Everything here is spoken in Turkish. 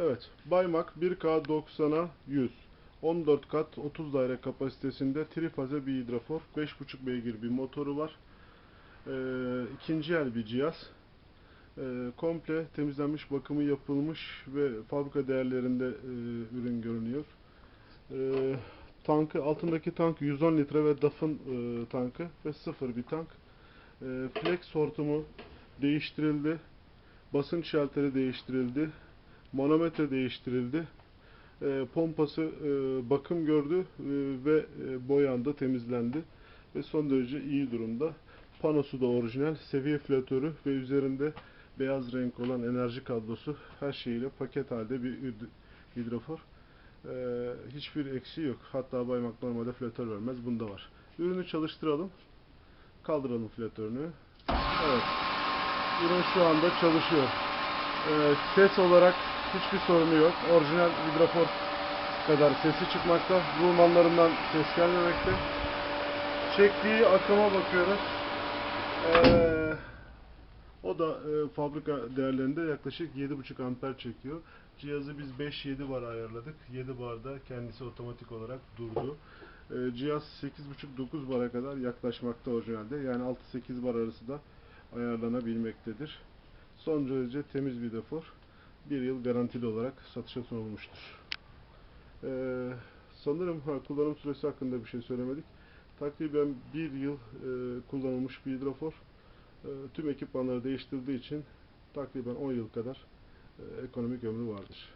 Evet, Baymak 1K90'a 100. 14 kat 30 daire kapasitesinde trifaze bir hidrafor. 5.5 beygir bir motoru var. Ee, ikinci el bir cihaz. Ee, komple temizlenmiş, bakımı yapılmış ve fabrika değerlerinde e, ürün görünüyor. Ee, tankı, altındaki tank 110 litre ve DAF'ın e, tankı ve sıfır bir tank. Ee, flex hortumu değiştirildi. Basınç şalteri değiştirildi. Manometre değiştirildi. E, pompası e, bakım gördü e, ve e, boyandı, temizlendi ve son derece iyi durumda. Panosu da orijinal, seviye flatörü ve üzerinde beyaz renk olan enerji kablosu her şeyiyle paket halde bir hid- hidrofor. E, hiçbir eksiği yok. Hatta Baymak normalde flatör vermez. Bunda var. Ürünü çalıştıralım. Kaldıralım flatörünü. Evet. Ürün şu anda çalışıyor. Ee, ses olarak hiçbir sorunu yok. Orijinal hidrofor kadar sesi çıkmakta. Rulmanlarından ses gelmemekte. Çektiği akıma bakıyoruz. Ee, o da e, fabrika değerlerinde yaklaşık 7.5 amper çekiyor. Cihazı biz 5-7 bar ayarladık. 7 barda kendisi otomatik olarak durdu. Ee, cihaz 8.5-9 bara kadar yaklaşmakta orijinalde. Yani 6-8 bar arası da ayarlanabilmektedir. Son derece temiz bir defor. Bir yıl garantili olarak satışa sunulmuştur. Ee, sanırım ha, kullanım süresi hakkında bir şey söylemedik. Takriben bir yıl e, kullanılmış bir hidrofor. E, tüm ekipmanları değiştirdiği için takriben 10 yıl kadar e, ekonomik ömrü vardır.